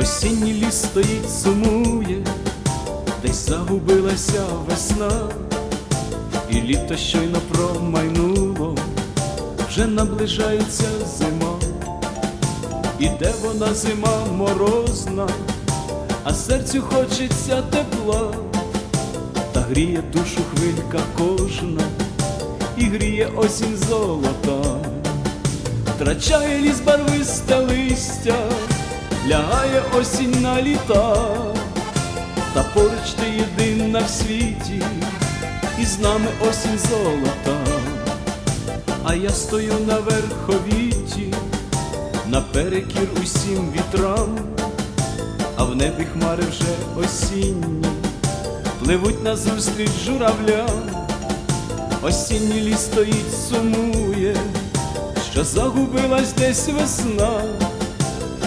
Осінній ліс стоїть, сумує, десь загубилася весна, і літо щойно промайнуло, вже наближається зима, іде вона зима морозна, а серцю хочеться тепла, та гріє душу хвилька кожна, і гріє осінь золота, втрачає ліс барвисте листя лягає осінь на літа, та поруч ти єдина в світі, і з нами осінь золота, а я стою на верховіті, наперекір усім вітрам, а в небі хмари вже осінні, пливуть назустріч журавлям, осінній ліс стоїть, сумує, що загубилась десь весна